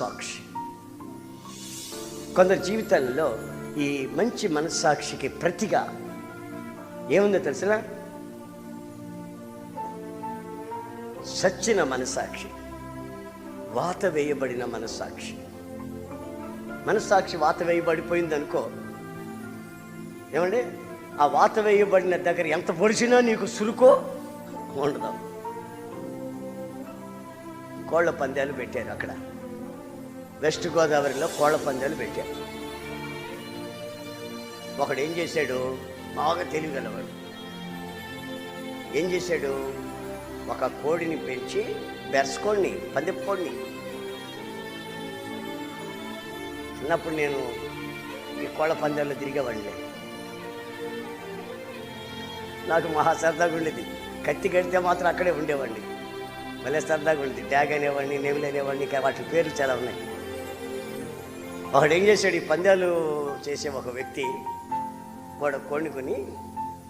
సాక్షి. కొందరి జీవితాలలో ఈ మంచి మనస్సాక్షికి ప్రతిగా ఏముందో తెలిసిన సచ్చిన మనస్సాక్షి వాత వేయబడిన మనస్సాక్షి. మనస్సాక్షి వాత వేయబడిపోయింది అనుకో ఏమండి? ఆ వాత వేయబడిన దగ్గర ఎంత పొడిచినా నీకు సురుకో ఉండదు. కోళ్ళ పందాలు పెట్టారు అక్కడ. వెస్ట్ గోదావరిలో కోళ్ళ పందాలు పెట్టారు. ఒకడు ఏం చేశాడు? బాగా తెలియగలవాడు ఏం చేశాడు? ఒక కోడిని పెంచి బెరసుకోడిని పందిపోడిని చిన్నప్పుడు నేను ఈ కోళ్ళ పందాల్లో తిరిగేవాడిని. నాకు మహా సరదాగా ఉండేది. కత్తి కడితే మాత్రం అక్కడే ఉండేవాడిని. భలే సరదాగా ఉండేది. ట్యాగ్ అనేవాడిని నెమిలి అనేవాడిని వాటి పేర్లు చాలా ఉన్నాయి. వాడు ఏం చేశాడు? ఈ పందాలు చేసే ఒక వ్యక్తి వాడు కొనుకొని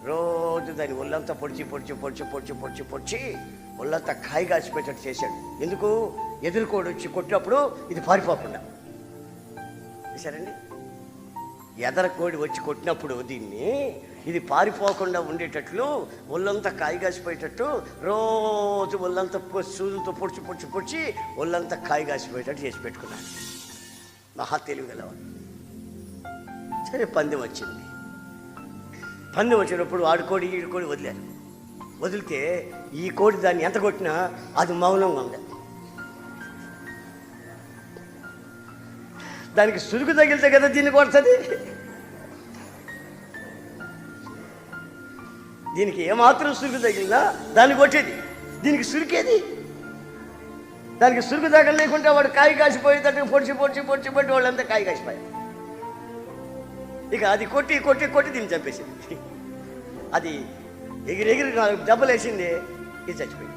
రోజు దాని ఒళ్ళంతా పొడిచి పొడిచి పొడిచి పొడిచి పొడిచి పొడిచి ఒళ్ళంతా కాయ కాచిపోయేటట్టు చేశాడు. ఎందుకు? ఎదుర్కోడు వచ్చి కొట్టినప్పుడు ఇది పారిపోకుండా. చూసారండి ఎదర కోడి వచ్చి కొట్టినప్పుడు దీన్ని ఇది పారిపోకుండా ఉండేటట్లు ఒళ్ళంతా కాయ కాసిపోయేటట్టు రోజు ఒళ్ళంతా పొ- సూదులతో పొడిచి పొడిచి పొడిచి ఒళ్ళంతా కాయ కాసిపోయేటట్టు చేసి పెట్టుకున్నాడు. మహా తెలివి గలవాడు సరే పందెం వచ్చింది. పందెం వచ్చినప్పుడు ఆడు కోడి ఈడు కోడి వదిలారు. వదిలితే ఈ కోడి దాన్ని ఎంత కొట్టినా అది మౌనంగా ఉంది దానికి సురుకు తగిలితే కదా దీన్ని కొడుతుంది? దీనికి ఏమాత్రం సురుకు తగిలినా దాన్ని కొట్టేది. దీనికి సురికేది? దానికి సురుకు దగ్గర లేకుంటే వాడు కాయ కాసిపోయేటట్టు పొడిచి పొడిచి పొడిచి పొడిచి వాళ్ళంతా కాయ కాసిపోయారు. ఇక అది కొట్టి కొట్టి కొట్టి దీన్ని చంపేసింది. అది ఎగిరి ఎగిరి నాలుగు దెబ్బలు వేసింది ఇది చచ్చిపోయింది.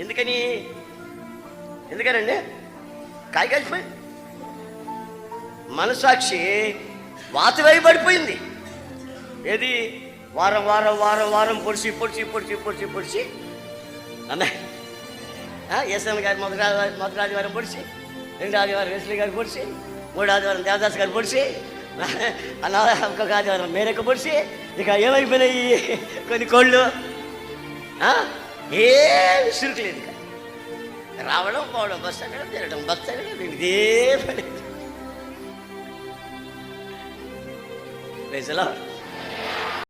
ఎందుకని? ఎందుకనండి? కాయ కాసిపోయింది. మనసాక్షి వాత వేయబడిపోయింది ఏది? వారం వారం వారం వారం పొడిచి పొడిచి పొడిచి పొడిచి పొడిచి. అమ్మే. ఎస్ఎం గారు మొదటి ఆదివారం మొదటి ఆదివారం పొడిచి రెండు ఆదివారం వెస్లీ గారు పొడిచి మూడు ఆదివారం దేవదాస్ గారు పొడిచి అలా ఇంకొక ఆదివారం మేరకు పొడిచి ఇక ఏమైపోయినాయి? కొన్ని కోళ్ళు. ఆ? విసురుకు లేదు ఇక. రావడం పోవడం బస్ ఎక్కడం తిరగడం బస్ ఎక్కడం ఇదే పని. ప్రజలా